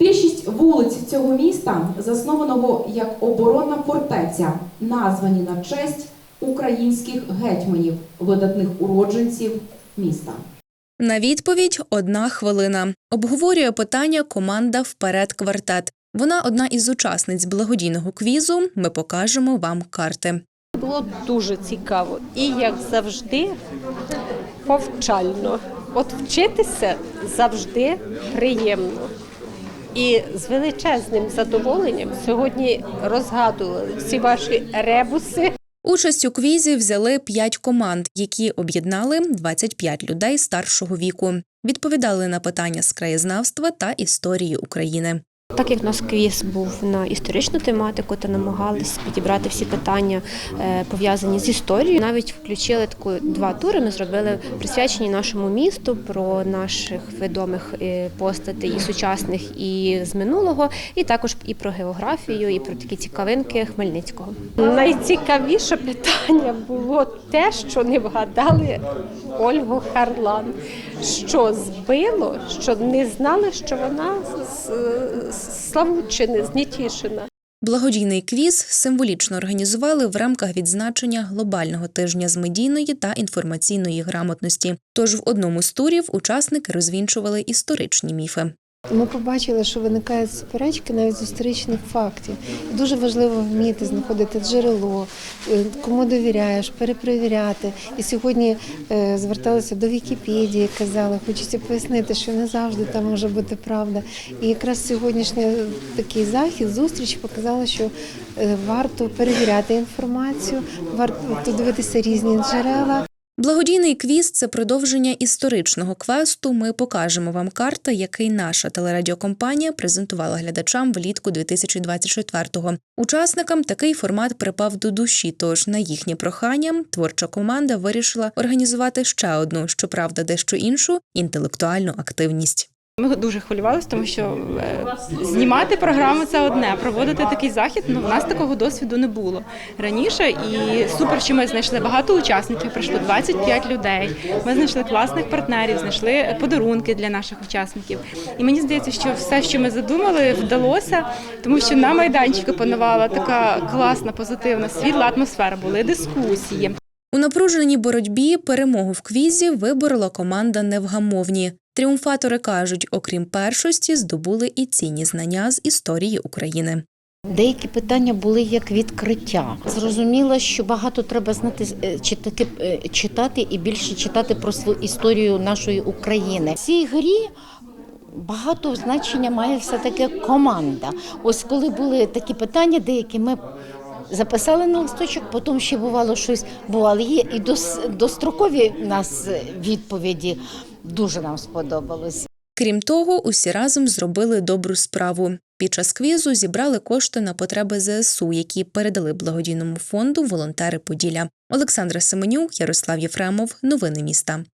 Більшість вулиць цього міста, заснованого як оборонна фортеця, названі на честь українських гетьманів, видатних уродженців міста. На відповідь одна хвилина. Обговорює питання команда Вперед квартет. Вона одна із учасниць благодійного квізу. Ми покажемо вам карти. Було дуже цікаво і, як завжди, повчально. От вчитися завжди приємно. І з величезним задоволенням сьогодні розгадували всі ваші ребуси. Участь у квізі взяли п'ять команд, які об'єднали 25 людей старшого віку. Відповідали на питання з краєзнавства та історії України. Так як у нас квіз був на історичну тематику, то намагались підібрати всі питання е, пов'язані з історією. Навіть включили таку два тури. Ми зробили присвячені нашому місту про наших відомих е, постатей і сучасних, і з минулого, і також і про географію, і про такі цікавинки Хмельницького. Найцікавіше питання було те, що не вгадали Ольгу Харлан. Що збило, що не знали, що вона з, Славутчини, з Нітішина. Благодійний квіз символічно організували в рамках відзначення глобального тижня з медійної та інформаційної грамотності. Тож в одному з турів учасники розвінчували історичні міфи. Ми побачили, що виникають суперечки навіть з історичних фактів. Дуже важливо вміти знаходити джерело, е, кому довіряєш, перепровіряти. І сьогодні е, зверталися до Вікіпедії, казали, хочеться пояснити, що не завжди там може бути правда. І якраз сьогоднішній такий захід, зустріч показала, що е, варто перевіряти інформацію, варто дивитися різні джерела. Благодійний квіз це продовження історичного квесту. Ми покажемо вам карта, який наша телерадіокомпанія презентувала глядачам влітку 2024-го. Учасникам такий формат припав до душі. Тож на їхнє прохання творча команда вирішила організувати ще одну, щоправда, дещо іншу інтелектуальну активність. Ми дуже хвилювалися, тому що е, знімати програму це одне, проводити такий захід. Ну в нас такого досвіду не було раніше. І супер, що ми знайшли багато учасників. Прийшло 25 людей. Ми знайшли класних партнерів, знайшли подарунки для наших учасників. І мені здається, що все, що ми задумали, вдалося, тому що на майданчику панувала така класна, позитивна, світла атмосфера. Були дискусії. У напруженій боротьбі перемогу в квізі виборола команда Невгамовні. Тріумфатори кажуть, окрім першості, здобули і цінні знання з історії України. Деякі питання були як відкриття. Зрозуміло, що багато треба знати е, читати, е, читати і більше читати про свою історію нашої України. В цій грі багато значення має все таки команда. Ось коли були такі питання, деякі ми. Записали на листочок, потім ще бувало щось бувало. Є і дострокові в нас е, відповіді дуже нам сподобалось. Крім того, усі разом зробили добру справу. Під час квізу зібрали кошти на потреби ЗСУ, які передали благодійному фонду волонтери Поділля. Олександра Семенюк, Ярослав Єфремов. Новини міста.